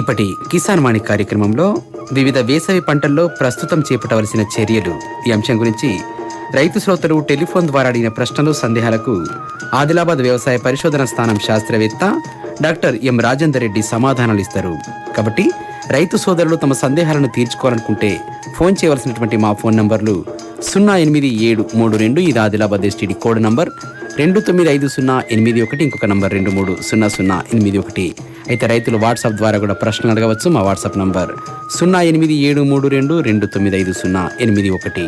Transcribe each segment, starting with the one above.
ఇప్పటి కిసాన్ వాణి కార్యక్రమంలో వివిధ వేసవి పంటల్లో ప్రస్తుతం చేపట్టవలసిన చర్యలు. ఈ అంశం గురించి రైతు శ్రోతలు టెలిఫోన్ ద్వారా అడిగిన ప్రశ్నలు సందేహాలకు ఆదిలాబాద్ వ్యవసాయ పరిశోధన స్థానం శాస్త్రవేత్త డాక్టర్ ఎం రాజేందర్ రెడ్డి సమాధానాలు ఇస్తారు. కాబట్టి రైతు సోదరులు తమ సందేహాలను తీర్చుకోవాలనుకుంటే ఫోన్ చేయవలసినటువంటి మా ఫోన్ నంబర్లు సున్నా ఎనిమిది ఏడు మూడు రెండు ఇది ఆదిలాబాద్ ఎస్టీడీ కోడ్ నంబర్. రెండు తొమ్మిది ఐదు సున్నా ఎనిమిది ఒకటి ఇంకొక నంబర్ రెండు మూడు సున్నా సున్నా ఎనిమిది ఒకటి. అయితే రైతులు వాట్సాప్ ద్వారా కూడా ప్రశ్నలు అడగవచ్చు మా వాట్సాప్ నంబర్ సున్నా ఎనిమిది ఏడు మూడు రెండు రెండు తొమ్మిది ఐదు సున్నా ఎనిమిది ఒకటి.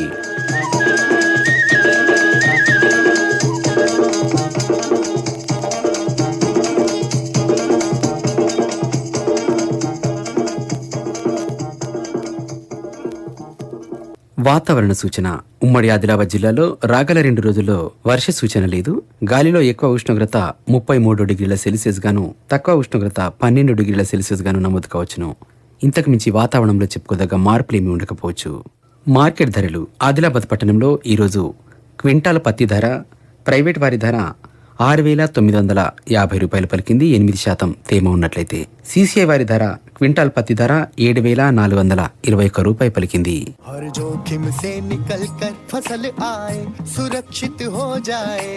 వాతావరణ సూచన. ఉమ్మడి ఆదిలాబాద్ జిల్లాలో రాగల రెండు రోజుల్లో వర్ష సూచన లేదు. గాలిలో ఎక్కువ ఉష్ణోగ్రత ముప్పై మూడు డిగ్రీల సెల్సియస్ గాను తక్కువ ఉష్ణోగ్రత పన్నెండు డిగ్రీల సెల్సియస్ గాను నమోదు కావచ్చును. ఇంతకుమించి వాతావరణంలో చెప్పుకోదగ్గ మార్పులేమీ ఉండకపోవచ్చు. మార్కెట్ ధరలు. ఆదిలాబాద్ పట్టణంలో ఈరోజు క్వింటాల్ పత్తి ధర ప్రైవేట్ వారి ధర ఆరు వేల తొమ్మిది వందల యాభై రూపాయలు పలికింది ఎనిమిది శాతం తేమ ఉన్నట్లయితే. సీసీఐ వారి ధర క్వింటాల్ పత్తి ధర ఏడు వేల నాలుగు వందల ఇరవై ఒక్క రూపాయి పలికింది. సురక్షిత్ హో జాయే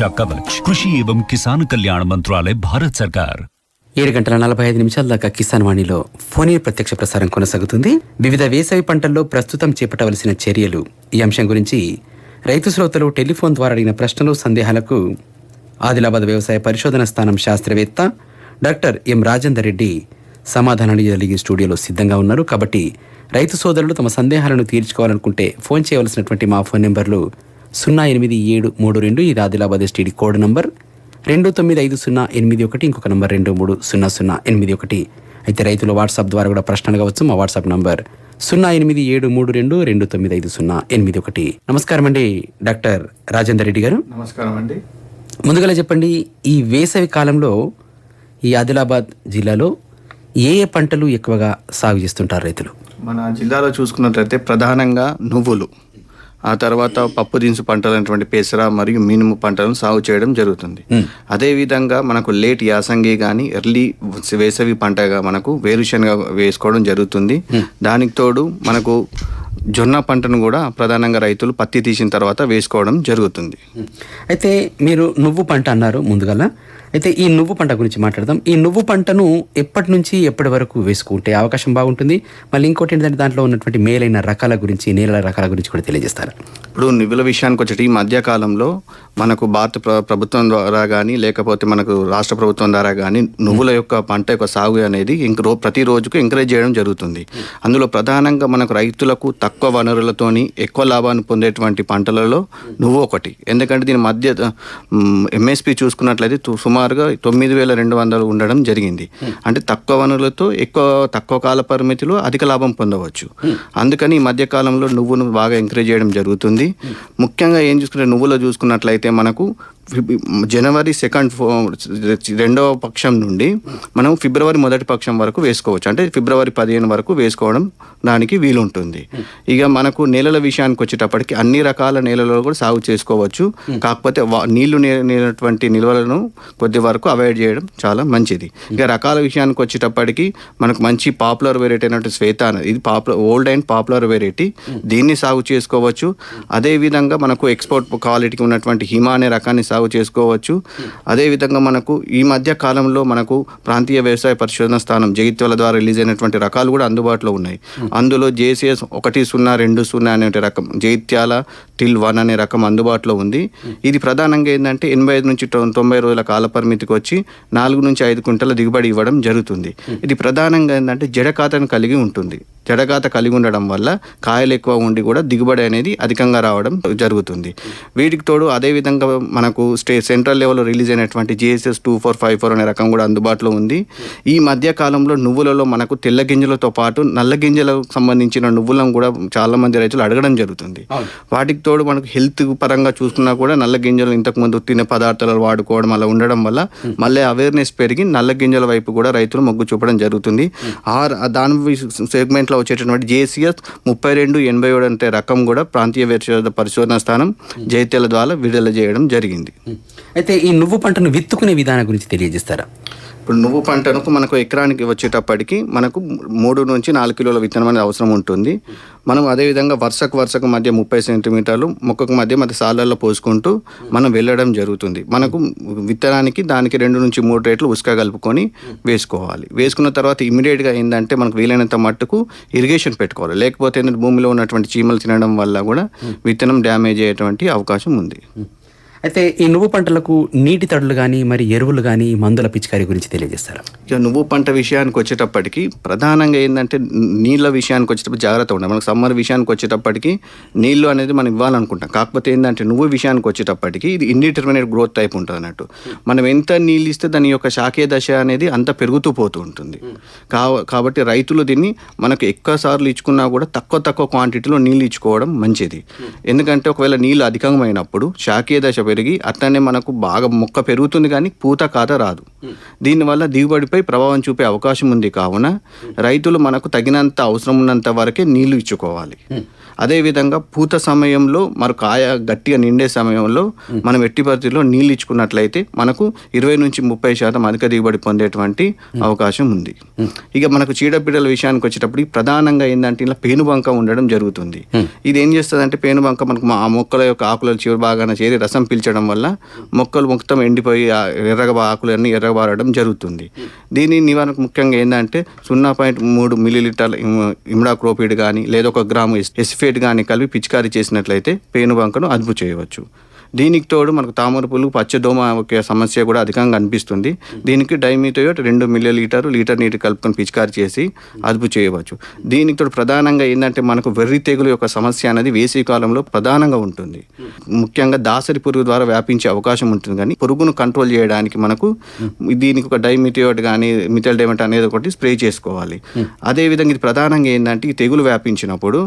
సురక్షా కవచ్. కృషి ఏవం కిసాన్ కళ్యాణ మంత్రాలయ భారత్ సర్కార్. ఏడు గంటల నలభై ఐదు నిమిషాల దాకా కిసాన్ వాణిలో ఫోనీ ప్రత్యక్ష ప్రసారం కొనసాగుతుంది. వివిధ వేసవి పంటల్లో ప్రస్తుతం చేపట్టవలసిన చర్యలు. ఈ అంశం గురించి రైతు శ్రోతలు టెలిఫోన్ ద్వారా అడిగిన ప్రశ్నలు సందేహాలకు ఆదిలాబాద్ వ్యవసాయ పరిశోధన స్థానం శాస్త్రవేత్త డాక్టర్ ఎం రాజేందర్ రెడ్డి సమాధానాలు జరిగి స్టూడియోలో సిద్ధంగా ఉన్నారు. కాబట్టి రైతు సోదరులు తమ సందేహాలను తీర్చుకోవాలనుకుంటే ఫోన్ చేయవలసినటువంటి మా ఫోన్ నెంబర్లు సున్నా ఎనిమిది ఏడు మూడు రెండు ఇది ఆదిలాబాద్ ఎస్టీడీ కోడ్ నంబర్ రెండు తొమ్మిది ఐదు సున్నా ఎనిమిది ఒకటి ఇంకొక నంబర్ రెండు మూడు సున్నా సున్నా ఎనిమిది ఒకటి. అయితే రైతులు వాట్సాప్ ద్వారా కూడా ప్రశ్నలు కావచ్చు మా వాట్సాప్ నంబర్ సున్నా ఎనిమిది ఏడు మూడు రెండు రెండు తొమ్మిది ఐదు సున్నా ఎనిమిది ఒకటి. నమస్కారం అండి డాక్టర్ రాజేందర్ రెడ్డి గారు. నమస్కారం అండి. ముందుగా చెప్పండి ఈ వేసవి కాలంలో ఈ ఆదిలాబాద్ జిల్లాలో ఏ ఏ పంటలు ఎక్కువగా సాగు చేస్తుంటారు రైతులు? మన జిల్లాలో చూసుకున్నట్లయితే ప్రధానంగా నువ్వులు. ఆ తర్వాత పప్పు దినుసు పంటలైనటువంటి పెసర మరియు మినుము పంటలను సాగు చేయడం జరుగుతుంది. అదేవిధంగా మనకు లేట్ యాసంగి కానీ ఎర్లీ వేసవి పంటగా మనకు వేరుశనగ వేసుకోవడం జరుగుతుంది. దానికి తోడు మనకు జొన్న పంటను కూడా ప్రధానంగా రైతులు పత్తి తీసిన తర్వాత వేసుకోవడం జరుగుతుంది. అయితే మీరు నువ్వు పంట అన్నారు ముందుగల. అయితే ఈ నువ్వు పంట గురించి మాట్లాడదాం. ఈ నువ్వు పంటను ఎప్పటి నుంచి ఎప్పటి వరకు వేసుకుంటే అవకాశం బాగుంటుంది? మళ్ళీ ఇంకోటి ఏంటంటే దాంట్లో ఉన్నటువంటి మేలైన రకాల గురించి నేల రకాల గురించి కూడా తెలియజేస్తారు. ఇప్పుడు నిధుల విషయానికి వచ్చేటి ఈ మధ్య కాలంలో మనకు భారత ప్ర- ప్రభుత్వం ద్వారా కానీ లేకపోతే మనకు రాష్ట్ర ప్రభుత్వం ద్వారా కానీ నువ్వుల యొక్క పంట యొక్క సాగు అనేది ఇంక రో ప్రతి రోజుకు ఎంకరేజ్ చేయడం జరుగుతుంది. అందులో ప్రధానంగా మనకు రైతులకు తక్కువ వనరులతోని ఎక్కువ లాభాన్ని పొందేటువంటి పంటలలో నువ్వు ఒకటి. ఎందుకంటే దీని మధ్య ఎంఎస్పి చూసుకున్నట్లయితే సుమారుగా తొమ్మిది వేల రెండు వందలు ఉండడం జరిగింది. అంటే తక్కువ వనరులతో ఎక్కువ తక్కువ కాల పరిమితిలో అధిక లాభం పొందవచ్చు. అందుకని ఈ మధ్య కాలంలో నువ్వును బాగా ఎంకరేజ్ చేయడం జరుగుతుంది. ముఖ్యంగా ఏం చూసుకుంటే నువ్వులో చూసుకున్నట్లయితే మనకు జనవరి సెకండ్ రెండవ పక్షం నుండి మనం ఫిబ్రవరి మొదటి పక్షం వరకు వేసుకోవచ్చు. అంటే ఫిబ్రవరి పదిహేను వరకు వేసుకోవడం దానికి వీలుంటుంది. ఇక మనకు నేలల విషయానికి వచ్చేటప్పటికి అన్ని రకాల నేలలలో కూడా సాగు చేసుకోవచ్చు. కాకపోతే వా- నీళ్ళు నేనటువంటి నిల్వలను కొద్ది వరకు అవాయిడ్ చేయడం చాలా మంచిది. ఇక రకాల విషయానికి వచ్చేటప్పటికి మనకు మంచి పాపులర్ వెరైటీ అయినట్టు శ్వేత అనేది ఇది popular old and popular variety. దీన్ని సాగు చేసుకోవచ్చు. అదే విధంగా మనకు ఎక్స్పోర్ట్ క్వాలిటీకి ఉన్నటువంటి హిమా అనే రకాన్ని సాగు చేసుకోవచ్చు. అదే విధంగా మనకు ఈ మధ్య కాలంలో మనకు ప్రాంతీయ వ్యవసాయ పరిశోధన స్థానం జగిత్యాల ద్వారా రిలీజ్ అయినటువంటి రకాలు కూడా అందుబాటులో ఉన్నాయి. అందులో జేసీఎస్ ఒకటి సున్నా రెండు సున్నా అనే రకం జైత్యాల టిల్ వన్ అనే రకం అందుబాటులో ఉంది. ఇది ప్రధానంగా ఏంటంటే ఎనభై ఐదు నుంచి తొంభై రోజుల కాల పరిమితికి వచ్చి నాలుగు నుంచి ఐదు క్వింటల దిగుబడి ఇవ్వడం జరుగుతుంది. ఇది ప్రధానంగా ఏంటంటే జడకాతను కలిగి ఉంటుంది. జడకాత కలిగి ఉండడం వల్ల కాయలు ఎక్కువ ఉండి కూడా దిగుబడి అనేది అధికంగా రావడం జరుగుతుంది. వీటికి తోడు అదే విధంగా మనకు స్టే సెంట్రల్ లెవెల్లో రిలీజ్ అయినటువంటి GSS two four five four అనే రకం కూడా అందుబాటులో ఉంది. ఈ మధ్య కాలంలో నువ్వులలో మనకు తెల్ల గింజలతో పాటు నల్ల గింజలకు సంబంధించిన నువ్వులను కూడా చాలా మంది రైతులు అడగడం జరుగుతుంది. వాటికి తోడు మనకు హెల్త్ పరంగా చూసుకున్నా కూడా నల్ల గింజలు ఇంతకుముందు తినే పదార్థాలు వాడుకోవడం అలా ఉండడం వల్ల మళ్ళీ అవేర్నెస్ పెరిగి నల్ల గింజల వైపు కూడా రైతులు మొగ్గు చూపడం జరుగుతుంది. ఆ దాని సెగ్మెంట్లో వచ్చేటటువంటి జేసీఎస్ ముప్పై రెండు ఎనభై ఏడు అంటే రకం కూడా ప్రాంతీయ పరిశోధన పరిశోధన స్థానం జైత్యాల ద్వారా విడుదల చేయడం జరిగింది. అయితే ఈ నువ్వు పంటను విత్తుకునే విధానం గురించి తెలియజేస్తారా? ఇప్పుడు నువ్వు పంటకు మనకు ఎకరానికి వచ్చేటప్పటికి మనకు మూడు నుంచి నాలుగు కిలోల విత్తనం అనేది అవసరం ఉంటుంది. మనం అదేవిధంగా వరుసకు వరుసకు మధ్య ముప్పై సెంటీమీటర్లు మొక్కకు మధ్య మధ్య సాలల్లో పోసుకుంటూ మనం వెళ్ళడం జరుగుతుంది. మనకు విత్తనానికి దానికి రెండు నుంచి మూడు రేట్లు ఉసుక కలుపుకొని వేసుకోవాలి. వేసుకున్న తర్వాత ఇమీడియట్గా ఏంటంటే మనకు వీలైనంత మట్టుకు ఇరిగేషన్ పెట్టుకోవాలి. లేకపోతే ఏంటంటే భూమిలో ఉన్నటువంటి చీమలు తినడం వల్ల కూడా విత్తనం డ్యామేజ్ అయ్యేటువంటి అవకాశం ఉంది. అయితే ఈ నువ్వు పంటలకు నీటి తడులు కానీ మరి ఎరువులు కానీ మందుల పిచికారీ గురించి తెలియజేస్తారు? ఇక నువ్వు పంట విషయానికి వచ్చేటప్పటికి ప్రధానంగా ఏంటంటే నీళ్ళ విషయానికి వచ్చేటప్పుడు జాగ్రత్త ఉండాలి. మనకు సమ్మర్ విషయానికి వచ్చేటప్పటికి నీళ్ళు అనేది మనం ఇవ్వాలనుకుంటాం. కాకపోతే ఏంటంటే నువ్వు విషయానికి వచ్చేటప్పటికి ఇది ఇండిటర్మినేట్ గ్రోత్ టైప్ ఉంటుంది అన్నట్టు. మనం ఎంత నీళ్ళు ఇస్తే దాని యొక్క శాఖీయ దశ అనేది అంత పెరుగుతూ పోతూ ఉంటుంది. కా- కాబట్టి రైతులు దీన్ని మనకు ఎక్కువ సార్లు ఇచ్చుకున్నా కూడా తక్కువ తక్కువ క్వాంటిటీలో నీళ్ళు ఇచ్చుకోవడం మంచిది. ఎందుకంటే ఒకవేళ నీళ్ళు అధికమైనప్పుడు శాఖీయ దశ పెరిగి అట్లనే మనకు బాగా మొక్క పెరుగుతుంది కానీ పూత కాత రాదు. దీనివల్ల దిగుబడిపై ప్రభావం చూపే అవకాశం ఉంది కావున రైతులు మనకు తగినంత అవసరం ఉన్నంత వరకే నీళ్ళు ఇచ్చుకోవాలి. అదేవిధంగా పూత సమయంలో మరి కాయ గట్టిగా నిండే సమయంలో మనం ఎట్టి పరిస్థితుల్లో నీళ్ళు ఇచ్చుకున్నట్లయితే మనకు ఇరవై నుంచి ముప్పై శాతం అధిక దిగుబడి పొందేటువంటి అవకాశం ఉంది. ఇక మనకు చీడపీడల విషయానికి వచ్చేటప్పుడు ప్రధానంగా ఏంటంటే ఇలా పేనుబంక ఉండడం జరుగుతుంది. ఇది ఏం చేస్తుంది అంటే పేనుబంక మనకు మా- మొక్కల యొక్క ఆకుల చివరి భాగాన చేరి రసం పీల్చడం వల్ల మొక్కలు మొత్తం ఎండిపోయి ఆ ఎర్రగా ఆకులు అన్ని ఎర్రబారడం జరుగుతుంది. దీని నివారణకు ముఖ్యంగా ఏంటంటే సున్నా పాయింట్ మూడు మిల్లీలీటర్ల ఇమ్డాక్రోపిడ్ కానీ లేదా ఒక గ్రాము ఎస్ఫే ఎసిఫేట్ కానీ కలిపి పిచికారీ చేసినట్లయితే పేనుబంకను అదుపు చేయవచ్చు. దీనికి తోడు మనకు తామర పులుగు పచ్చదోమ ఒక సమస్య కూడా అధికంగా అనిపిస్తుంది. దీనికి డైమిథోయోట్ రెండు మిల్లీ లీటర్ లీటర్ నీటి కలుపుకొని పిచికారి చేసి అదుపు చేయవచ్చు. దీనికి తోడు ప్రధానంగా ఏంటంటే మనకు వెర్రి తెగులు యొక్క సమస్య అనేది వేసవి కాలంలో ప్రధానంగా ఉంటుంది. ముఖ్యంగా దాసరి పురుగు ద్వారా వ్యాపించే అవకాశం ఉంటుంది. కానీ పురుగును కంట్రోల్ చేయడానికి మనకు దీనికి ఒక డైమిథియోట్ కానీ మిథల్ డైమెట్ అనేది ఒకటి స్ప్రే చేసుకోవాలి. అదేవిధంగా ఇది ప్రధానంగా ఏంటంటే ఈ తెగులు వ్యాపించినప్పుడు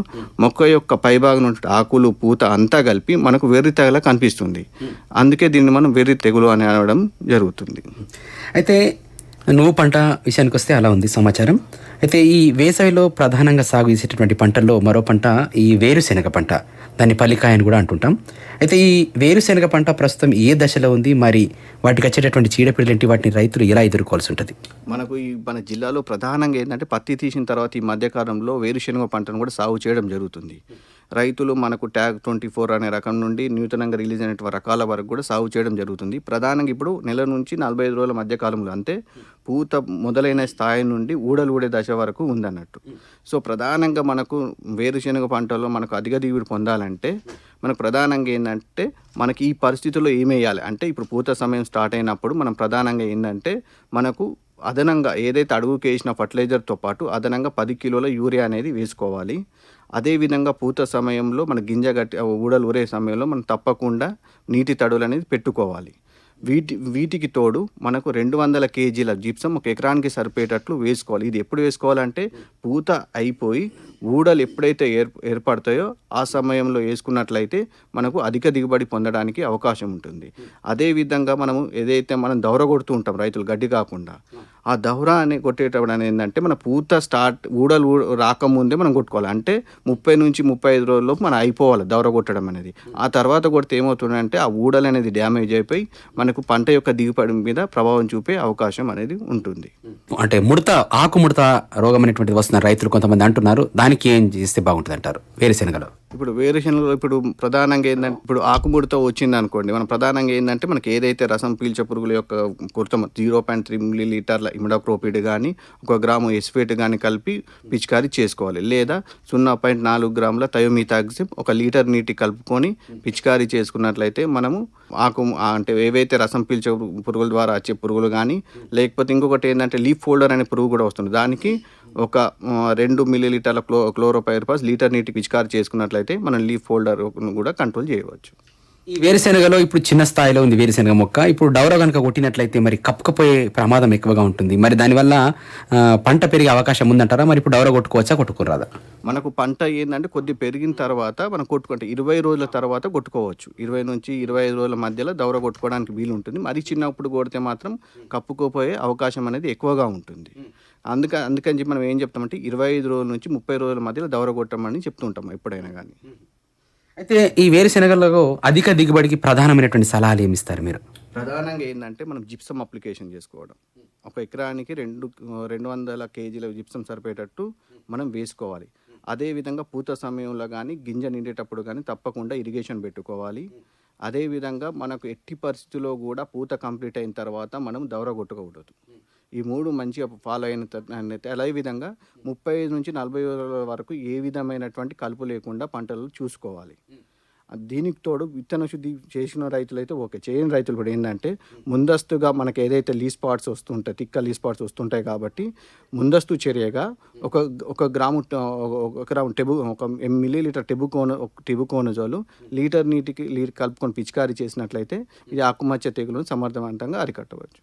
మొక్క యొక్క పైభాగం ఆకులు పూత అంతా కలిపి మనకు వెర్రి తెగల కనిపిస్తుంది. అందుకే దీన్ని మనం వెర్రి తెగులు అని అనడం జరుగుతుంది. అయితే నువ్వు పంట విషయానికి వస్తే అలా ఉంది సమాచారం. అయితే ఈ వేసవిలో ప్రధానంగా సాగు చేసేటటువంటి పంటల్లో మరో పంట ఈ వేరుశెనగ పంట. దాన్ని పల్లికాయ అని కూడా అంటుంటాం. అయితే ఈ వేరుశెనగ పంట ప్రస్తుతం ఏ దశలో ఉంది? మరి వాటికి వచ్చేటటువంటి చీడపీడలు ఏంటి? వాటిని రైతులు ఎలా ఎదుర్కోవాల్సి ఉంటుంది? మనకు ఈ మన జిల్లాలో ప్రధానంగా ఏంటంటే పత్తి తీసిన తర్వాత ఈ మధ్యకాలంలో వేరుశెనగ పంటను కూడా సాగు చేయడం జరుగుతుంది. రైతులు మనకు ట్యాగ్ ట్వంటీ ఫోర్ అనే రకం నుండి నూతనంగా రిలీజ్ అయినటువంటి రకాల వరకు కూడా సాగు చేయడం జరుగుతుంది. ప్రధానంగా ఇప్పుడు నెల నుంచి నలభై ఐదు రోజుల మధ్య కాలంలో అంతే పూత మొదలైన స్థాయి నుండి ఊడలు ఊడే దశ వరకు ఉందన్నట్టు. సో ప్రధానంగా మనకు వేరుశెనగ పంటలో మనకు అధిక దిగుబడి పొందాలంటే మనకు ప్రధానంగా ఏంటంటే మనకి ఈ పరిస్థితుల్లో ఏమేయాలి? అంటే ఇప్పుడు పూత సమయం స్టార్ట్ అయినప్పుడు మనం ప్రధానంగా ఏంటంటే మనకు అదనంగా ఏదైతే అడుగుకి వేసిన ఫర్టిలైజర్తో పాటు అదనంగా పది కిలోల యూరియా అనేది వేసుకోవాలి. అదేవిధంగా పూత సమయంలో మన గింజ గట్టి ఊడలు ఊరే సమయంలో మనం తప్పకుండా నీటి తడులు అనేది పెట్టుకోవాలి. వీటి వీటికి తోడు మనకు రెండు వందల కేజీల జిప్సం ఒక ఎకరానికి సరిపోయేటట్లు వేసుకోవాలి. ఇది ఎప్పుడు వేసుకోవాలంటే పూత అయిపోయి ఊడలు ఎప్పుడైతే ఏర్ ఏర్పడతాయో ఆ సమయంలో వేసుకున్నట్లయితే మనకు అధిక దిగుబడి పొందడానికి అవకాశం ఉంటుంది. అదేవిధంగా మనము ఏదైతే మనం దౌర కొడుతూ ఉంటాం రైతులు గడ్డి కాకుండా ఆ దౌర అని కొట్టేటప్పుడు అనేది ఏంటంటే మన పూత స్టార్ట్ ఊడలు రాకముందే మనం కొట్టుకోవాలి. అంటే ముప్పై నుంచి ముప్పై ఐదు రోజుల్లోపు మనం అయిపోవాలి దౌర కొట్టడం అనేది. ఆ తర్వాత కొడితే ఏమవుతుందంటే ఆ ఊడలు అనేది డ్యామేజ్ అయిపోయి మనకు పంట యొక్క దిగుబడి మీద ప్రభావం చూపే అవకాశం అనేది ఉంటుంది. అంటే ముడత ఆకు ముడత రోగం అనేటువంటిది వస్తున్న రైతులు కొంతమంది అంటున్నారు దానికి ఏం చేస్తే బాగుంటుంది అంటారు వేరుశెనగలో. ఇప్పుడు వేరుశనగలు ఇప్పుడు ప్రధానంగా ఏంటంటే ఇప్పుడు ఆకుముడత వచ్చింది అనుకోండి మనం ప్రధానంగా ఏంటంటే మనకి ఏదైతే రసం పీల్చే పురుగుల యొక్క కుర్తం జీరో పాయింట్ త్రీ మిల్లీ లీటర్ల ఇమిడాక్రోపిడ్ కానీ ఒక గ్రాము ఎస్ఫేట్ కానీ కలిపి పిచికారీ చేసుకోవాలి. లేదా సున్నా పాయింట్ నాలుగు గ్రాముల థయోమితాక్సిమ్ ఒక లీటర్ నీటి కలుపుకొని పిచికారీ చేసుకున్నట్లయితే మనము ఆకు అంటే ఏవైతే రసం పీల్చే పురుగుల ద్వారా వచ్చే పురుగులు కానీ లేకపోతే ఇంకొకటి ఏంటంటే లీఫ్ ఫోల్డర్ అనే పురుగు కూడా వస్తుంది. దానికి ఒక రెండు మిల్లీ లీటర్ల క్లో క్లోరోపైర్పాస్ లీటర్ నీటి పిచికారి చేసుకున్నట్లయితే మనం లీఫ్ ఫోల్డర్ కూడా కంట్రోల్ చేయవచ్చు. ఈ వేరుశెనగలో ఇప్పుడు చిన్న స్థాయిలో ఉంది వేరుశెనగ మొక్క. ఇప్పుడు డౌర కనుక కొట్టినట్లయితే మరి కప్పుకపోయే ప్రమాదం ఎక్కువగా ఉంటుంది. మరి దానివల్ల పంట పెరిగే అవకాశం ఉందంటారా? మరి ఇప్పుడు డౌర కొట్టుకోవచ్చా కొట్టుకోరాదా? మనకు పంట ఏంటంటే కొద్ది పెరిగిన తర్వాత మనం కొట్టుకుంటే ఇరవై రోజుల తర్వాత కొట్టుకోవచ్చు. ఇరవై నుంచి ఇరవై ఐదు రోజుల మధ్యలో దౌర కొట్టుకోవడానికి వీలు ఉంటుంది మరి చిన్నప్పుడు కొడితే మాత్రం కప్పుకోపోయే అవకాశం అనేది ఎక్కువగా ఉంటుంది. అందుక అందుకని చెప్పి మనం ఏం చెప్తామంటే ఇరవై ఐదు రోజుల నుంచి ముప్పై రోజుల మధ్యలో దౌర కొట్టమని చెప్తుంటాం ఎప్పుడైనా కానీ అయితే ఈ వేరుశెనగలలో అధిక దిగుబడికి ప్రధానమైనటువంటి సలహాలు ఏమి ఇస్తారు మీరు? ప్రధానంగా ఏంటంటే మనం జిప్సం అప్లికేషన్ చేసుకోవడం. ఒక ఎకరానికి రెండు రెండు వందల కేజీల జిప్సం సరిపోయేటట్టు మనం వేసుకోవాలి. అదేవిధంగా పూత సమయంలో కానీ గింజ నిండేటప్పుడు కానీ తప్పకుండా ఇరిగేషన్ పెట్టుకోవాలి. అదేవిధంగా మనకు ఎట్టి పరిస్థితుల్లో కూడా పూత కంప్లీట్ అయిన తర్వాత మనం దౌర కొట్టుకోకూడదు. ఈ మూడు మంచిగా ఫాలో అయిన అయితే అదే విధంగా ముప్పై ఐదు నుంచి నలభై రోజుల వరకు ఏ విధమైనటువంటి కలుపు లేకుండా పంటలు చూసుకోవాలి. దీనికి తోడు విత్తన శుద్ధి చేసిన రైతులు అయితే ఓకే. చేయని రైతులు కూడా ఏంటంటే ముందస్తుగా మనకి ఏదైతే లీ స్పాట్స్ వస్తుంటాయి తిక్క లీ స్పాట్స్ వస్తుంటాయి కాబట్టి ముందస్తు చర్యగా ఒక ఒక గ్రాము ఒక గ్రాము టెబు ఒక మిల్లీ లీటర్ టెబుకోన టెబుకోనజోలు లీటర్ నీటికి లీటర్ కలుపుకొని పిచికారీ చేసినట్లయితే ఇది ఆకుమచ్చ తెగులను సమర్థవంతంగా అరికట్టవచ్చు.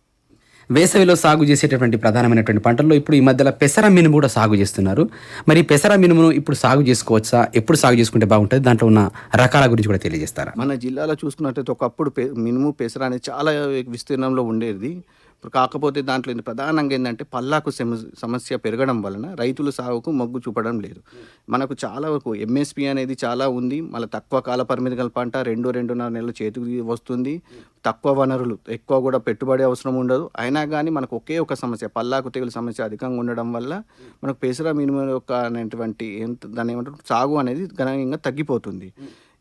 వేసవిలో సాగు చేసేటటువంటి ప్రధానమైనటువంటి పంటల్లో ఇప్పుడు ఈ మధ్యలో పెసర మినుము కూడా సాగు చేస్తున్నారు. మరి పెసర మినుమును ఇప్పుడు సాగు చేసుకోవచ్చా? ఎప్పుడు సాగు చేసుకుంటే బాగుంటుంది? దాంట్లో ఉన్న రకాల గురించి కూడా తెలియజేస్తారా? మన జిల్లాలో చూసుకున్నట్టయితే ఒకప్పుడు మినుము పెసర అనేది చాలా విస్తీర్ణంలో ఉండేది. ఇప్పుడు కాకపోతే దాంట్లో ఏంటి ప్రధానంగా ఏంటంటే పల్లాకు సమస్య పెరగడం వలన రైతులు సాగుకు మొగ్గు చూపడం లేదు. మనకు చాలా వరకు ఎంఎస్పి అనేది చాలా ఉంది. మళ్ళీ తక్కువ కాల పరిమితి గల పంట రెండు రెండున్నర నెలలు చేతికి వస్తుంది. తక్కువ వనరులు ఎక్కువ కూడా పెట్టుబడి అవసరం ఉండదు. అయినా కానీ మనకు ఒకే ఒక సమస్య పల్లాకు తెగులు సమస్య అధికంగా ఉండడం వల్ల మనకు పెసర మినుము యొక్క అనేటువంటి ఎంత దాని ఏమంటారు? సాగు అనేది గణనీయంగా తగ్గిపోతుంది.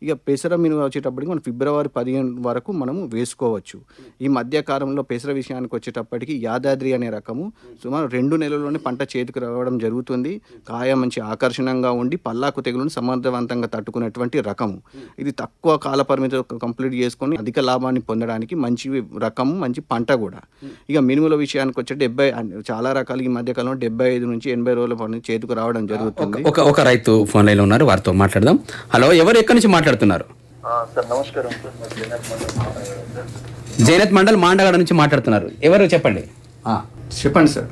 ఇక పెసర మినుగు వచ్చేటప్పటికి మనం ఫిబ్రవరి పదిహేను వరకు మనము వేసుకోవచ్చు. ఈ మధ్యకాలంలో పెసర విషయానికి వచ్చేటప్పటికి యాదాద్రి అనే రకము. సుమారు రెండు నెలల్లోనే పంట చేతికి రావడం జరుగుతుంది. కాయ మంచి ఆకర్షణంగా ఉండి పల్లాకు తెగులను సమర్థవంతంగా తట్టుకునేటువంటి రకము. ఇది తక్కువ కాల పరిమితి కంప్లీట్ చేసుకొని అధిక లాభాన్ని పొందడానికి మంచి రకము మంచి పంట కూడా. ఇక మినుముల విషయానికి వచ్చే డెబ్బై చాలా రకాలు ఈ మధ్యకాలంలో డెబ్బై ఐదు నుంచి ఎనభై రోజుల పని చేతికి రావడం జరుగుతుంది. ఒక ఒక రైతు ఫోన్ లైన్ ఉన్నారు వారితో మాట్లాడదాం. హలో ఎవరు ఎక్కడి నుంచి మాట్లాడుతున్నారు? మాట్లాడారు సార్ జైనత్ మండల్ మాండగడ నుంచి మాట్లాడుతున్నారు. ఎవరు చెప్పండి? ఆ, చెప్పండి సార్.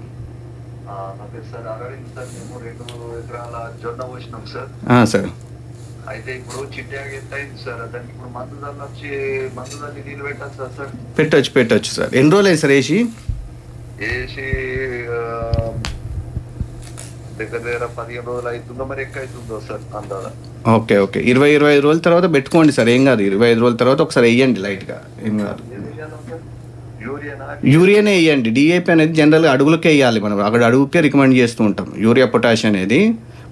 Sir sir. మేము రెండు ఎకరాల జొన్న పోసినాం సార్. ఆ, సార్. అయితే ఇప్పుడు చిట్టాగా ఎంత అయింది సార్? దానికి ఇప్పుడు మందు దాన్ని వచ్చి మందు దాన్ని నీళ్ళు పెట్టచ్చు సార్ పెట్టొచ్చు పెట్టొచ్చు సార్. ఎన్ని రోజులు అయింది సార్ వేసి వేసి ఆ, దగ్గర దగ్గర పదిహేను రోజులు అవుతుందో మరి ఎక్కువ అవుతుందో సార్ అందాదా ఓకే ఓకే. ఇరవై ఇరవై ఐదు రోజుల తర్వాత పెట్టుకోండి సార్ ఏం కాదు. ఇరవై ఐదు రోజుల తర్వాత ఒకసారి వేయండి లైట్గా ఏం కాదు. యూరియానా వేయండి. డిఏపి అనేది జనరల్గా అడుగులకే వేయాలి మనం. అక్కడ అడుగుకే రికమెండ్ చేస్తూ ఉంటాం. యూరియా పొటాష్ అనేది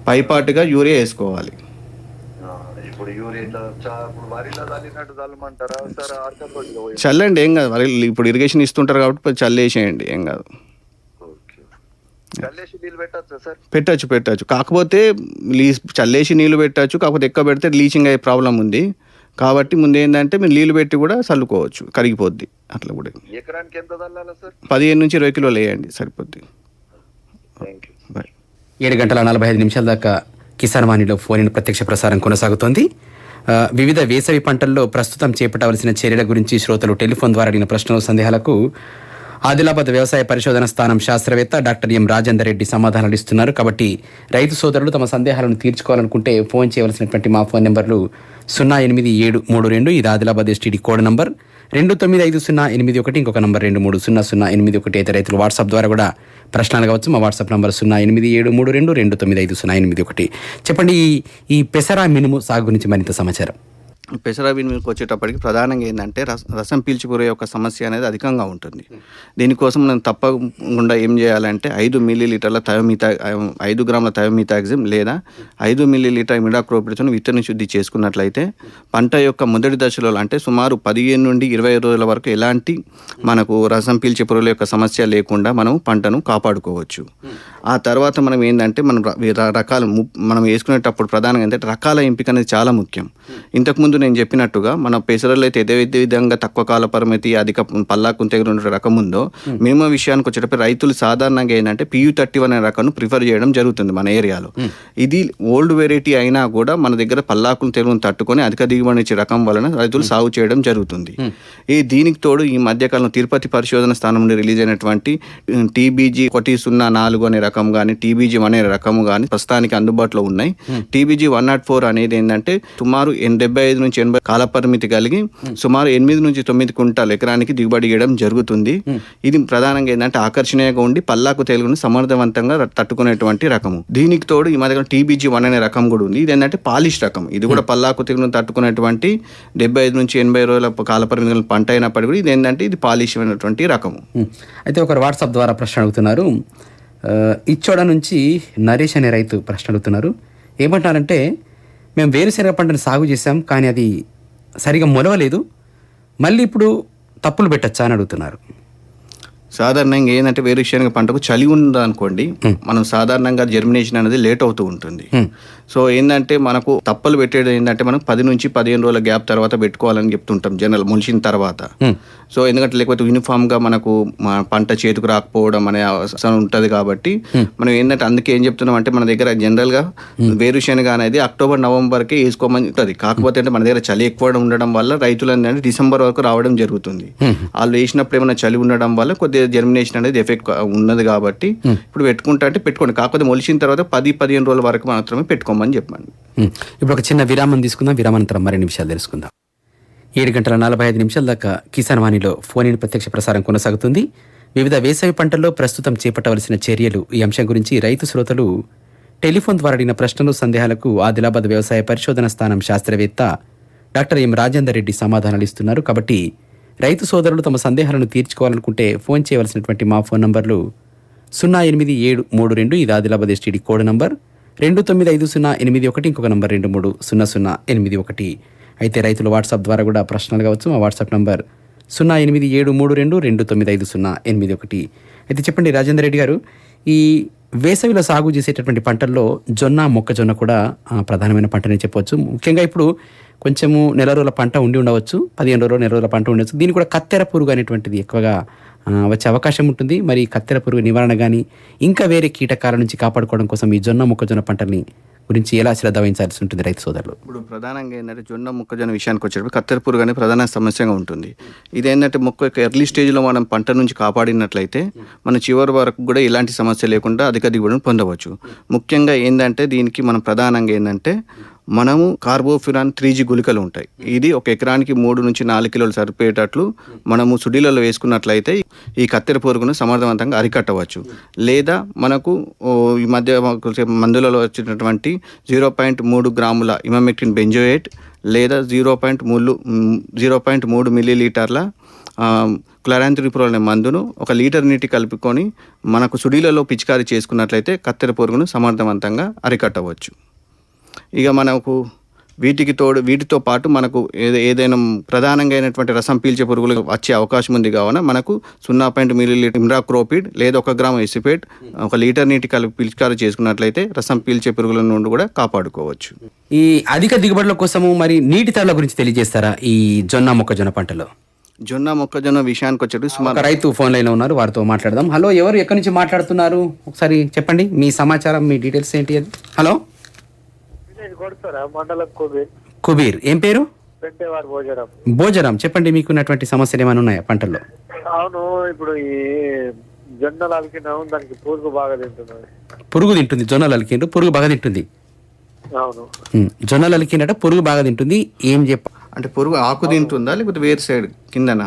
పైపాటుగా యూరియా వేసుకోవాలి. చల్లండి ఏం కాదు. మరి ఇప్పుడు ఇరిగేషన్ ఇస్తుంటారు కాబట్టి చల్లేసేయండి ఏం కాదు. పెట్టచ్చా సార్? పెట్టచ్చు కాకపోతే లీ చల్లేసి నీళ్ళు పెట్టచ్చు కాకపోతే ఎక్కువ పెడితే లీచింగ్ అయ్యే ప్రాబ్లం ఉంది. కాబట్టి ముందు ఏంటంటే మీరు నీళ్ళు పెట్టి కూడా చల్లుకోవచ్చు కరిగిపోద్ది. అట్లా కూడా. పదిహేను నుంచి ఇరవై కిలోలు వేయండి సరిపోద్ది. థ్యాంక్ యూ బాయ్ ఏడు గంటల నలభై ఐదు నిమిషాల దాకా కిసాన్ వాణిలో ఫోన్ ఇన్ ప్రత్యక్ష ప్రసారం కొనసాగుతోంది. వివిధ వేసవి పంటల్లో ప్రస్తుతం చేపట్టవలసిన చర్యల గురించి శ్రోతలు టెలిఫోన్ ద్వారా అడిగిన ప్రశ్నలు సందేహాలకు ఆదిలాబాద్ వ్యవసాయ పరిశోధన స్థానం శాస్త్రవేత్త డాక్టర్ ఎం రాజేందర్ రెడ్డి సమాధానాలు ఇస్తున్నారు. కాబట్టి రైతు సోదరులు తమ సందేహాలను తీర్చుకోవాలనుకుంటే ఫోన్ చేయవలసినటువంటి మా ఫోన్ నెంబర్లు సున్నా ఎనిమిది ఏడు మూడు రెండు ఇది ఆదిలాబాద్ ఎస్టీడీ కోడ్ నంబర్. రెండు తొమ్మిది ఐదు సున్నా ఎనిమిది ఒకటి ఇంకొక నంబర్ రెండు మూడు సున్నా సున్నా ఎనిమిది ఒకటి అయితే రైతులు వాట్సాప్ ద్వారా కూడా ప్రశ్నలు కావచ్చు. మా వాట్సాప్ నంబర్ సున్నా ఎనిమిది ఏడు మూడు రెండు రెండు తొమ్మిది ఐదు సున్నా ఎనిమిది ఒకటి. చెప్పండి ఈ ఈ పెసరా మినుము సాగు గురించి మరింత సమాచారం. పెసరబీన్ మీకు వచ్చేటప్పటికి ప్రధానంగా ఏంటంటే రస రసం పీల్చిపోయే యొక్క సమస్య అనేది అధికంగా ఉంటుంది. దీనికోసం మనం తప్పకుండా ఏం చేయాలంటే ఐదు మిల్లీ లీటర్ల థయోమితా ఐదు గ్రాముల థయోమితాగ్జిమ్ లేదా ఐదు మిల్లీ లీటర్ మిడాక్రోపిడ్తో విత్తన శుద్ధి చేసుకున్నట్లయితే పంట యొక్క మొదటి దశలో అంటే సుమారు పదిహేను నుండి ఇరవై రోజుల వరకు ఎలాంటి మనకు రసం పీల్చే పురుగుల యొక్క సమస్య లేకుండా మనం పంటను కాపాడుకోవచ్చు. ఆ తర్వాత మనం ఏంటంటే మనం ర- రకాలు మనం వేసుకునేటప్పుడు ప్రధానంగా ఏంటంటే రకాల ఎంపిక అనేది చాలా ముఖ్యం. ఇంతకుముందు నేను చెప్పినట్టుగా మన పెసరలో అయితే ఏదే విధంగా తక్కువ కాల పరిమితి అధిక పల్లాకు తెగులు రకం ఉందో మినిమం విషయానికి వచ్చేటప్పుడు రైతులు సాధారణంగా ఏంటంటే పియు థర్టీ వన్ అనే రకాన్ని ప్రిఫర్ చేయడం జరుగుతుంది మన ఏరియాలో. ఇది ఓల్డ్ వెరైటీ అయినా కూడా మన దగ్గర పల్లాకులు తెగులను తట్టుకొని అధిక దిగుబడి ఇచ్చే రకం వలన రైతులు సాగు చేయడం జరుగుతుంది. ఈ దీనికి తోడు ఈ మధ్యకాలంలో తిరుపతి పరిశోధన స్థానం నుండి రిలీజ్ అయినటువంటి టీబీజీ ఒకటి సున్నా నాలుగు అనే రకం కానీ టీబీజీ అనే రకము కానీ ప్రస్తుతానికి అందుబాటులో ఉన్నాయి. టీబీజీ వన్ నాట్ ఫోర్ అనేది ఏంటంటే సుమారు ఎన్- డెబ్బై ఐదు నుంచి ఎనభై కాల పరిమితి కలిగి సుమారు ఎనిమిది నుంచి తొమ్మిది కుంటాలు ఎకరానికి దిగుబడి ఇవ్వడం జరుగుతుంది. ఇది ప్రధానంగా ఏంటంటే ఆకర్షణీయంగా ఉండి పల్లాకు తెలుగును సమర్థవంతంగా తట్టుకునేటువంటి రకము. దీనికి తోడు ఈ మధ్య టీబీజీ వన్ అనే రకం కూడా ఉంది. ఇది ఏంటంటే పాలిష్ రకం. ఇది కూడా పల్లాకు తెగులను తట్టుకునేటువంటి డెబ్బై ఐదు నుంచి ఎనభై రోజుల కాల పరిమితి గల పంట అయినప్పటికీ కూడా ఇది ఏంటంటే ఇది పాలిష్ అయినటువంటి రకము. అయితే ఒకరు వాట్సాప్ ద్వారా ప్రశ్న అడుగుతున్నారు. ఇచ్చోడ నుంచి నరేష్ అనే రైతు ప్రశ్న అడుగుతున్నారు. ఏమంటారంటే మేము వేరుశనగ పంటను సాగు చేశాం కానీ అది సరిగా మొలవలేదు. మళ్ళీ ఇప్పుడు తప్పులు పెట్టచ్చా అని అడుగుతున్నారు. సాధారణంగా ఏంటంటే వేరుశనగ పంటకు చలి ఉందనుకోండి మనం సాధారణంగా జర్మినేషన్ అనేది లేట్ అవుతూ ఉంటుంది. సో ఏంటంటే మనకు తప్పలు పెట్టేది ఏంటంటే మనం పది నుంచి పదిహేను రోజుల గ్యాప్ తర్వాత పెట్టుకోవాలని చెప్తుంటాం జనరల్ మొలిచిన తర్వాత. సో ఎందుకంటే లేకపోతే యూనిఫామ్గా మనకు మా పంట చేతికి రాకపోవడం అనే అవసరం ఉంటుంది కాబట్టి మనం ఏంటంటే అందుకే ఏం చెప్తున్నాం అంటే మన దగ్గర జనరల్గా వేరుశనగ అనేది అక్టోబర్ నవంబర్కి వేసుకోమని ఉంటుంది కాకపోతే అంటే మన దగ్గర చలి ఎక్కువ ఉండడం వల్ల రైతులు ఏంటంటే డిసెంబర్ వరకు రావడం జరుగుతుంది. వాళ్ళు వేసినప్పుడు ఏమైనా చలి ఉండడం వల్ల కొద్దిగా జర్మినేషన్ అనేది ఎఫెక్ట్ ఉన్నది కాబట్టి ఇప్పుడు పెట్టుకుంటా అంటే పెట్టుకోండి. కాకపోతే మొలిచిన తర్వాత పది పదిహేను రోజుల వరకు మాత్రమే పెట్టుకోమని చెప్పండి. ఇప్పుడు ఒక చిన్న విరామం తీసుకుందాం. విరామానంతరం మరిన్ని విషయాలు తెలుసుకుందాం. ఏడు గంటల నలభై ఐదు నిమిషాల దాకా కిసాన్ వాణిలో ఫోన్ ఇన్ ప్రత్యక్ష ప్రసారం కొనసాగుతుంది. వివిధ వేసవి పంటల్లో ప్రస్తుతం చేపట్టవలసిన చర్యలు ఈ అంశం గురించి రైతు శ్రోతలు టెలిఫోన్ ద్వారా అడిగిన ప్రశ్నలు సందేహాలకు ఆదిలాబాద్ వ్యవసాయ పరిశోధన స్థానం శాస్త్రవేత్త డాక్టర్ ఎం రాజేందర్ రెడ్డి సమాధానాలు ఇస్తున్నారు. కాబట్టి రైతు సోదరులు తమ సందేహాలను తీర్చుకోవాలనుకుంటే ఫోన్ చేయవలసినటువంటి మా ఫోన్ నంబర్లు సున్నా ఎనిమిది ఏడు మూడు రెండు ఇది ఆదిలాబాద్ ఎస్టీడీ కోడ్ నంబర్. రెండు తొమ్మిది ఐదు సున్నా ఎనిమిది ఒకటి ఇంకొక నంబర్ రెండు మూడు సున్నా సున్నా ఎనిమిది ఒకటి. అయితే రైతులు వాట్సాప్ ద్వారా కూడా ప్రశ్నలు కావచ్చు మా వాట్సాప్ నంబర్ సున్నా ఎనిమిది ఏడు మూడు రెండు రెండు తొమ్మిది ఐదు సున్నా ఎనిమిది ఒకటి. అయితే చెప్పండి రాజేందర్ రెడ్డి గారు ఈ వేసవిలో సాగు చేసేటటువంటి పంటల్లో జొన్న మొక్కజొన్న కూడా ప్రధానమైన పంటనే చెప్పవచ్చు. ముఖ్యంగా ఇప్పుడు కొంచెము నెల రోజుల పంట ఉండి ఉండవచ్చు పదిహేను రోజులు నెల రోజుల పంట ఉండవచ్చు. దీన్ని కూడా కత్తెర పురుగు అనేటువంటిది ఎక్కువగా వచ్చే అవకాశం ఉంటుంది. మరి కత్తెర పురుగు నివారణ కానీ ఇంకా వేరే కీటకాల నుంచి కాపాడుకోవడం కోసం ఈ జొన్న మొక్కజొన్న పంటని గురించి ఎలా శ్రద్ధ వహించాల్సి ఉంటుంది రైతు సోదరులు? ఇప్పుడు ప్రధానంగా ఏంటంటే జొన్న మొక్కజొన్న విషయానికి వచ్చేటప్పుడు కత్తెర పురుగు అనేది ప్రధాన సమస్యగా ఉంటుంది. ఇదేంటంటే మొక్క యొక్క ఎర్లీ స్టేజ్లో మనం పంట నుంచి కాపాడినట్లయితే మన చివరి వరకు కూడా ఎలాంటి సమస్య లేకుండా అధిక దిగుబడిని పొందవచ్చు. ముఖ్యంగా ఏంటంటే దీనికి మనం ప్రధానంగా ఏంటంటే మనము కార్బోఫిరాన్ త్రీ జీ గుళికలు ఉంటాయి. ఇది ఒక ఎకరానికి మూడు నుంచి నాలుగు కిలోలు సరిపోయేటట్లు మనము సుడిలలో వేసుకున్నట్లయితే ఈ కత్తెర పురుగును సమర్థవంతంగా అరికట్టవచ్చు. లేదా మనకు ఈ మధ్య మందులలో వచ్చినటువంటి జీరో పాయింట్ మూడు గ్రాముల ఇమామెక్టిన్ బెంజోయేట్ లేదా జీరో పాయింట్ మూడు జీరో పాయింట్ మూడు మిల్లీ లీటర్ల క్లరాంత్రిప్రోల్ అనే మందును ఒక లీటర్ నీటి కలుపుకొని మనకు సుడిలలో పిచికారీ చేసుకున్నట్లయితే కత్తెర పురుగును సమర్థవంతంగా అరికట్టవచ్చు. ఇక మనకు వీటికి తోడు వీటితో పాటు మనకు ఏద- ఏదైనా ప్రధానంగా అయినటువంటి రసం పీల్చే పురుగులు వచ్చే అవకాశం ఉంది కావున మనకు సున్నా పాయింట్ మిల్లీ లీటర్ ఇమ్రాక్రోపిడ్ లేదా ఒక గ్రామ్ ఎసిపేట్ ఒక లీటర్ నీటి కలిపి పిచికారీ చేసుకున్నట్లయితే రసం పీల్చే పురుగుల నుండి కూడా కాపాడుకోవచ్చు. ఈ అధిక దిగుబడుల కోసము మరి నీటి తరల గురించి తెలియజేస్తారా ఈ జొన్న మొక్కజొన్న పంటలో? జొన్న మొక్కజొన్న విషయానికి వచ్చేటప్పుడు సుమారు రైతు ఫోన్ లైన్లో ఉన్నారు వారితో మాట్లాడదాం. హలో ఎవరు ఎక్కడి నుంచి మాట్లాడుతున్నారు? ఒకసారి చెప్పండి మీ సమాచారం మీ డీటెయిల్స్ ఏంటి? హలో? కుబీర్. ఏం పేరు? పెట్టేవారు భోజనం. భోజనం. చెప్పండి మీకున్నటువంటి సమస్యలు ఏమైనా ఉన్నాయా పంటల్లో? అవును ఇప్పుడు ఈ జొన్నలు అలికినాము దానికి పురుగు బాగా తింటున్నది పురుగు తింటుంది. జొన్నలు అలికిండ్రు పురుగు బాగా తింటుంది. అవును. జొన్నలు అలికిండట పురుగు బాగా తింటుంది. ఏం చెప్ప అంటే పురుగు ఆకు తింటుందా లేకపోతే వేరు సైడ్ కిందనా?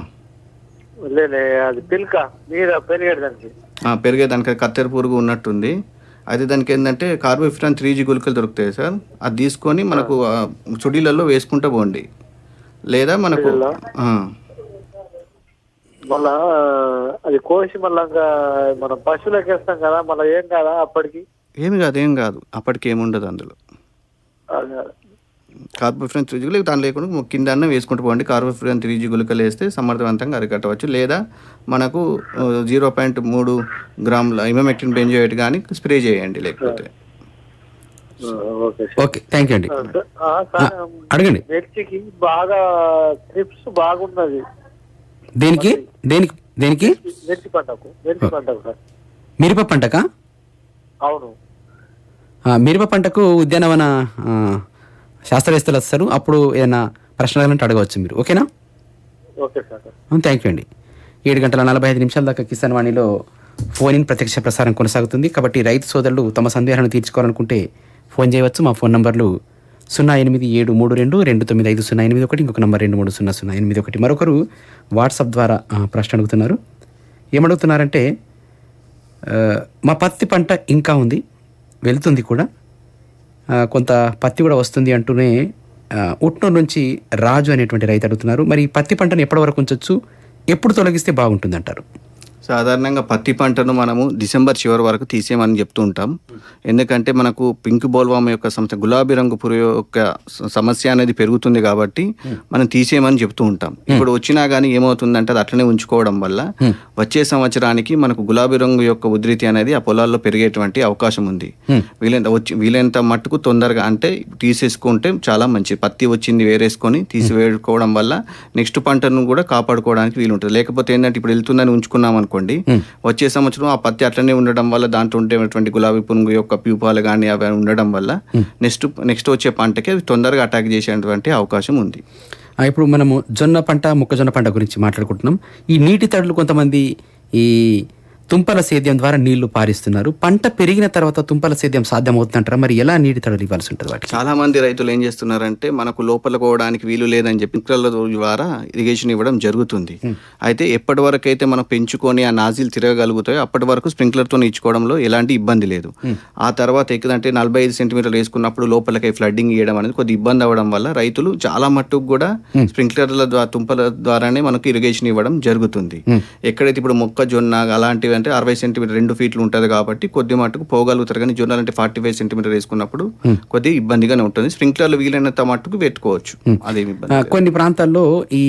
లేలే అది పిల్క మీద పెరిగాడు దానికి ఆ, పెరిగే దానికి కత్తెర పురుగు ఉన్నట్టుంది. అయితే దానికి ఏంటంటే కార్బోఫిరాన్ త్రీ జీ గుళికలు దొరుకుతాయి సార్. అది తీసుకొని మనకు చుడీలలో వేసుకుంటూ పోండి. లేదా మనకు మళ్ళా అది కోసి మళ్ళా మనం పశువులకు వేస్తాం కదా మళ్ళీ ఏం కాదా అప్పటికి? ఏమి కాదు ఏం కాదు. అప్పటికి ఏమి ఉండదు అందులో. కార్బోఫిరాన్ త్రీ జీ గుళిక దాని లేకుండా కింద అన్న వేసుకుంటూ పోండి. కార్బోఫిరాన్ త్రీ జీ గుళికలు వేస్తే సమర్థవంతంగా అరికట్టవచ్చు. లేదా మనకు జీరో పాయింట్ మూడు గ్రాముల ఇమమెక్టిన్ బెంజోయేట్ కానీ స్ప్రే చేయండి లేకపోతే. Okay sir. Okay thank you అండి. అడగండి. మిర్చికి బాగా ట్రిప్స్ బాగున్నది. దేనికి? దేనికి? దేనికి? మిర్చి పంటకు మిర్చి పంటకు సార్. మిరప పంటకా? అవును. ఆ, మిరప పంటకు ఉద్యానవన శాస్త్రవేత్తలు వస్తారు. అప్పుడు ఏదైనా ప్రశ్నలు అంటే అడగవచ్చు మీరు. ఓకేనా? థ్యాంక్ యూ అండి. ఏడు గంటల నలభై ఐదు నిమిషాల దాకా కిసాన్ వాణిలో ఫోన్ ఇన్ ప్రత్యక్ష ప్రసారం కొనసాగుతుంది. కాబట్టి రైతు సోదరులు తమ సందేహాలను తీర్చుకోవాలనుకుంటే ఫోన్ చేయవచ్చు. మా ఫోన్ నంబర్లు సున్నా ఎనిమిది ఏడు మూడు రెండు రెండు తొమ్మిది ఐదు సున్నా ఎనిమిది ఒకటి ఇంకొక నంబర్ రెండు మూడు సున్నా సున్నా ఎనిమిది ఒకటి. మరొకరు వాట్సాప్ ద్వారా ప్రశ్న అడుగుతున్నారు. ఏమడుగుతున్నారంటే మా పత్తి పంట ఇంకా ఉంది వెళ్తుంది కూడా. కొంత పత్తి కూడా వస్తుంది అంటూనే ఉట్నూరు నుంచి రాజు అనేటువంటి రైతు అడుగుతున్నారు. మరి ఈ పత్తి పంటను ఎప్పటి వరకు ఎప్పుడు తొలగిస్తే బాగుంటుంది అంటారు సాధారణంగా పత్తి పంటను మనము డిసెంబర్ చివరి వరకు తీసేయమని చెప్తూ ఉంటాం. ఎందుకంటే మనకు పింక్ బోల్వామ్ యొక్క సమస్య గులాబీ రంగు పురుగు యొక్క సమస్య అనేది పెరుగుతుంది కాబట్టి మనం తీసేయమని చెప్తూ ఉంటాం. ఇప్పుడు వచ్చినా కానీ ఏమవుతుందంటే అది అట్లనే ఉంచుకోవడం వల్ల వచ్చే సంవత్సరానికి మనకు గులాబీ రంగు యొక్క ఉధృతి అనేది ఆ పొలాల్లో పెరిగేటువంటి అవకాశం ఉంది. వీలైనంత వచ్చి వీలైనంత మట్టుకు తొందరగా అంటే తీసేసుకుంటే చాలా మంచిది. పత్తి వచ్చింది వేరేసుకొని తీసివేసుకోవడం వల్ల నెక్స్ట్ పంటను కూడా కాపాడుకోవడానికి వీలుంటుంది. లేకపోతే ఏంటంటే ఇప్పుడు వెళ్తుందని ఉంచుకున్నాం అనుకోండి. వచ్చే సంవత్సరం ఆ పత్తి అట్లనే ఉండడం వల్ల దాంట్లో ఉండేటువంటి గులాబీ పురుగు యొక్క ప్యూపాలు కానీ అవి ఉండడం వల్ల నెక్స్ట్ నెక్స్ట్ వచ్చే పంటకి అవి తొందరగా అటాక్ చేసేటువంటి అవకాశం ఉంది. ఇప్పుడు మనము జొన్న పంట మొక్కజొన్న పంట గురించి మాట్లాడుకుంటున్నాం. ఈ నీటి తడులు కొంతమంది ఈ తుంపల సేద్యం ద్వారా నీళ్ళు పారిస్తున్నారు. పంట పెరిగిన తర్వాత తుంపల సేద్యం సాధ్యమవుతుందంటారా? మరి ఎలా నీటి తడులు ఇవ్వాల్సి ఉంటుంది వాటికి? చాలా మంది రైతులు ఏం చేస్తున్నారంటే మనకు లోపల పోవడానికి వీలు లేదని చెప్పి ద్వారా ఇరిగేషన్ ఇవ్వడం జరుగుతుంది. అయితే ఎప్పటి వరకు అయితే మనం పెంచుకొని ఆ నాజిల్ తిరగగలుగుతాయో అప్పటి వరకు స్ప్రింక్లర్తో ఇచ్చుకోవడంలో ఎలాంటి ఇబ్బంది లేదు. ఆ తర్వాత ఎక్కుదంటే నలభై ఐదు సెంటీమీటర్లు వేసుకున్నప్పుడు లోపలికి ఫ్లడ్డింగ్ ఇవ్వడం అనేది కొద్ది ఇబ్బంది అవ్వడం వల్ల రైతులు చాలా మట్టుకు కూడా స్ప్రింక్లర్ల ద్వారా తుంపల ద్వారానే మనకు ఇరిగేషన్ ఇవ్వడం జరుగుతుంది. ఎక్కడైతే ఇప్పుడు మొక్కజొన్న అలాంటివి అంటే అరవై సెంటీమీటర్ రెండు ఫీట్లు ఉంటుంది కాబట్టి కొద్ది మట్టుకు పోగలుగుతారు. కానీ జొన్నలు అంటే ఫార్టీ ఫైవ్ సెంటీమీటర్ వేసుకున్నప్పుడు కొద్దిగా ఇబ్బందిగానే ఉంటుంది. స్ప్రింక్లర్లు వీలైనంత మట్టుకు పెట్టుకోవచ్చు. అదేమి ఇబ్బంది ఆ, కొన్ని ప్రాంతాల్లో ఈ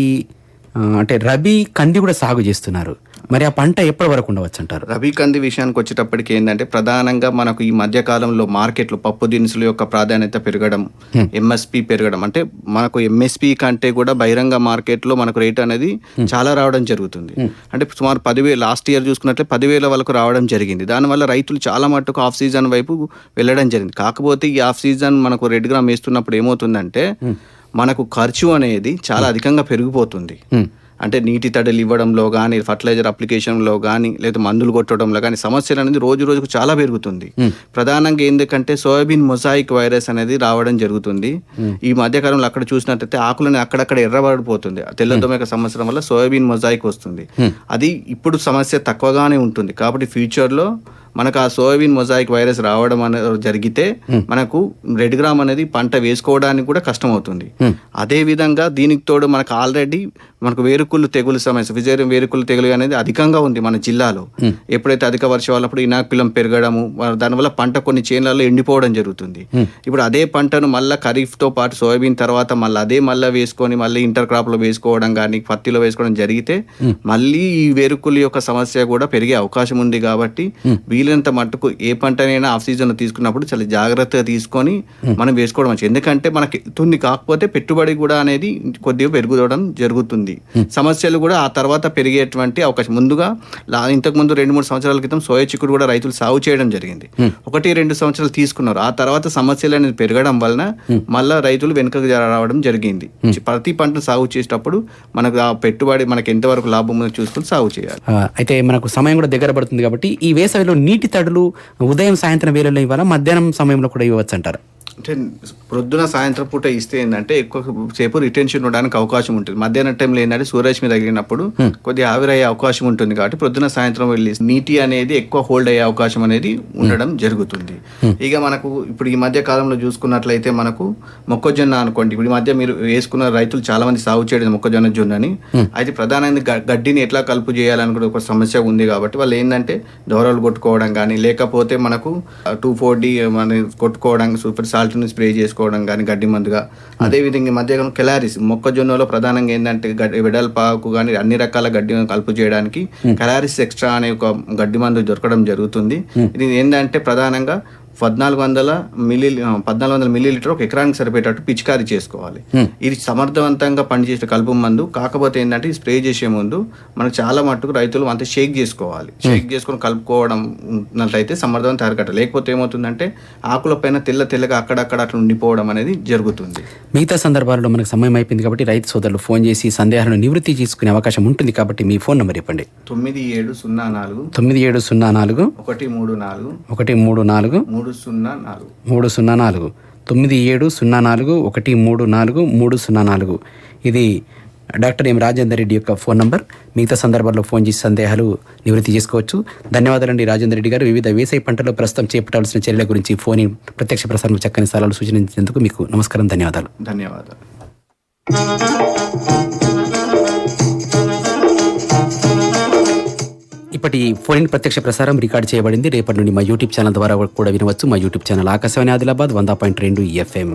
అంటే రబీ కంది కూడా సాగు చేస్తున్నారు. మరి ఆ పంట ఎప్పటి వరకు ఉండవచ్చు అంటారు? రబీ కంది విషయానికి వచ్చేటప్పటికి ఏంటంటే ప్రధానంగా మనకు ఈ మధ్య కాలంలో మార్కెట్లో పప్పు దినుసుల యొక్క ప్రాధాన్యత పెరగడం ఎంఎస్పి పెరగడం. అంటే మనకు ఎంఎస్పి కంటే కూడా బహిరంగ మార్కెట్లో మనకు రేట్ అనేది చాలా రావడం జరుగుతుంది. అంటే సుమారు పదివేలు లాస్ట్ ఇయర్ చూసుకున్నట్లే పదివేల వరకు రావడం జరిగింది. దానివల్ల రైతులు చాలా మట్టుకు ఆఫ్ సీజన్ వైపు వెళ్ళడం జరిగింది. కాకపోతే ఈ ఆఫ్ సీజన్ మనకు రెడ్ గ్రామ్ వేస్తున్నప్పుడు ఏమవుతుందంటే మనకు ఖర్చు అనేది చాలా అధికంగా పెరిగిపోతుంది. అంటే నీటి తడులు ఇవ్వడంలో కానీ ఫర్టిలైజర్ అప్లికేషన్లో కానీ లేదా మందులు కొట్టడంలో కానీ సమస్యలు అనేది రోజు రోజుకు చాలా పెరుగుతుంది. ప్రధానంగా ఎందుకంటే సోయాబీన్ మొజాయిక్ వైరస్ అనేది రావడం జరుగుతుంది. ఈ మధ్య కాలంలో అక్కడ చూసినట్టయితే ఆకులని అక్కడక్కడ ఎర్రబడిపోతుంది. తెల్లదోమ యొక్క సమస్య వల్ల సోయాబీన్ మొజాయిక్ వస్తుంది. అది ఇప్పుడు సమస్య తక్కువగానే ఉంటుంది. కాబట్టి ఫ్యూచర్లో మనకు ఆ సోయాబీన్ మొజాయిక్ వైరస్ రావడం అనేది జరిగితే మనకు రెడ్ గ్రామ్ అనేది పంట వేసుకోవడానికి కూడా కష్టం అవుతుంది అదే విధంగా దీనికి తోడు మనకు ఆల్రెడీ మనకు వేరుకుళ్ళు తెగులు సమస్య విజయం వేరుకుళ్ళు తెగులు అనేది అధికంగా ఉంది మన జిల్లాలో. ఎప్పుడైతే అధిక వర్షాలప్పుడు ఇనాక్పిలం పెరగడము మన- దానివల్ల పంట కొన్ని చేనులలో ఎండిపోవడం జరుగుతుంది. ఇప్పుడు అదే పంటను మళ్ళీ ఖరీఫ్తో పాటు సోయాబీన్ తర్వాత మళ్ళీ అదే మళ్ళీ వేసుకొని మళ్ళీ ఇంటర్ క్రాప్లో వేసుకోవడం కానీ పత్తిలో వేసుకోవడం జరిగితే మళ్ళీ ఈ వేరుకులు యొక్క సమస్య కూడా పెరిగే అవకాశం ఉంది కాబట్టి వీలైనంత మట్టుకు ఏ పంటనైనా ఆఫ్ సీజన్ తీసుకున్నప్పుడు చాలా జాగ్రత్తగా తీసుకొని మనం వేసుకోవడం ఎందుకంటే మనకి తుంది కాకపోతే పెట్టుబడి కూడా అనేది కొద్దిగా పెరుగుదడం జరుగుతుంది. జరిగింది సమస్యలు కూడా ఆ తర్వాత పెరిగేటువంటి అవకాశం. ముందుగా లా- ఇంతకు ముందు రెండు మూడు సంవత్సరాల క్రితం సోయా చిక్కుడు కూడా రైతులు సాగు చేయడం జరిగింది. ఒకటి రెండు సంవత్సరాలు తీసుకున్నారు. ఆ తర్వాత సమస్యలు అనేది పెరగడం వలన మళ్ళా రైతులు వెనుకకు రావడం జరిగింది. ప్రతి పంట సాగు చేసేటప్పుడు మనకు ఆ పెట్టుబడి మనకి ఎంతవరకు లాభం ఉందో చూసుకొని సాగు చేయాలి. అయితే మనకు సమయం కూడా దగ్గర పడుతుంది కాబట్టి ఈ వేసవిలో నీటి తడులు ఉదయం సాయంత్రం వేళల్లో ఇవ్వాలా మధ్యాహ్నం సమయంలో కూడా ఇవ్వచ్చు అంటారు అంటే ప్రొద్దున సాయంత్రం పూట ఇస్తే ఏంటంటే ఎక్కువ సేపు రిటెన్షన్ ఉండడానికి అవకాశం ఉంటుంది. మధ్యాహ్నం టైంలో ఏంటంటే సూర్యరశ్మి తగిలినప్పుడు కొద్దిగా ఆవిరయ్యే అవకాశం ఉంటుంది కాబట్టి ప్రొద్దున సాయంత్రం వెళ్ళి నీటి అనేది ఎక్కువ హోల్డ్ అయ్యే అవకాశం అనేది ఉండడం జరుగుతుంది. ఇక మనకు ఇప్పుడు ఈ మధ్య కాలంలో చూసుకున్నట్లయితే మనకు మొక్కజొన్న అనుకోండి. ఇప్పుడు ఈ మధ్య మీరు వేసుకున్న రైతులు చాలా మంది సాగు చేయడం మొక్కజొన్న జొన్నని. అయితే ప్రధానంగా గడ్డిని ఎట్లా కలుపు చేయాలని కూడా ఒక సమస్య ఉంది కాబట్టి వాళ్ళు ఏంటంటే దోరలు కొట్టుకోవడం కానీ లేకపోతే మనకు టూ ఫోర్ డి మన కొట్టుకోవడం సూపర్ సాల్ట్ని స్ప్రే చేసుకోవడం కానీ గడ్డి మందుగా. అదేవిధంగా ఈ మధ్య కెలారిస్ మొక్కజొన్నలో ప్రధానంగా ఏంటంటే గడ్డి వెడల్పాకు కానీ అన్ని రకాల గడ్డి కలుపు చేయడానికి కెలారిస్ ఎక్స్ట్రా అనే ఒక గడ్డి మందు దొరకడం జరుగుతుంది. ఇది ఏంటంటే ప్రధానంగా పద్నాలుగు వందల మిల్లీ పద్నాలుగు వందల మిల్లీ లీటర్ ఒక ఎకరానికి సరిపోయేటట్టు పిచికారీ చేసుకోవాలి. ఇది సమర్థవంతంగా పనిచేసే కలుపు మందు. కాకపోతే ఏంటంటే స్ప్రే చేసే ముందు మనకు చాలా మట్టుకు రైతులు అంతే షేక్ చేసుకోవాలి. షేక్ చేసుకొని కలుపుకోవడం ఉన్నట్లయితే సమర్థవంతం అరకట్ట లేకపోతే ఏమవుతుందంటే ఆకుల పైన తెల్ల తెల్లగా అక్కడక్కడ అట్లా ఉండిపోవడం అనేది జరుగుతుంది. మిగతా సందర్భాలలో మనకు సమయం అయిపోయింది కాబట్టి రైతు సోదరులు ఫోన్ చేసి సందేహాలను నివృత్తి చేసుకునే అవకాశం ఉంటుంది కాబట్టి మీ ఫోన్ నెంబర్ ఇవ్వండి తొమ్మిది ఏడు సున్నా నాలుగు తొమ్మిది ఏడు సున్నా నాలుగు ఒకటి మూడు నాలుగు ఒకటి మూడు నాలుగు మూడు సున్నా నాలుగు. మూడు సున్నా నాలుగు. తొమ్మిది ఏడు సున్నా నాలుగు ఒకటి మూడు నాలుగు మూడు సున్నా నాలుగు. ఇది డాక్టర్ ఎం రాజేందర్ రెడ్డి యొక్క ఫోన్ నంబర్. మిగతా సందర్భాల్లో ఫోన్ చేసి సందేహాలు నివృత్తి చేసుకోవచ్చు. ధన్యవాదాలండి రాజేందర్ రెడ్డి గారు. వివిధ వేసవి పంటలో ప్రస్తుతం చేపట్టాల్సిన చర్యల గురించి ఫోన్ ప్రత్యక్ష ప్రసారం చక్కని సలహాలు సూచించినందుకు మీకు నమస్కారం ధన్యవాదాలు. ధన్యవాదాలు. ఇప్పటి ఫోన్ ప్రత్యక్ష ప్రసారం రికార్డ్ చేయబడింది. రేపటి నుండి మా యూట్యూబ్ ఛానల్ ద్వారా కూడా వినవచ్చు. మా యూట్యూబ్ ఛానల్ ఆకాశవాణి ఆదిలాబాద్ వంద పాయింట్ రెండు ఎఫ్ఎం.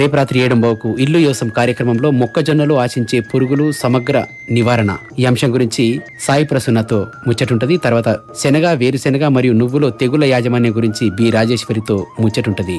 రేపు రాత్రి ఏడంబావుకు ఇల్లు యోసం కార్యక్రమంలో మొక్కజొన్నలు ఆశించే పురుగులు సమగ్ర నివారణ. ఈ అంశం గురించి సాయి ప్రసన్నతో ముచ్చటుంటది. తర్వాత శనగ వేరుశెనగ మరియు నువ్వులో తెగుల యాజమాన్యం గురించి బి రాజేశ్వరితో ముచ్చటుంటది.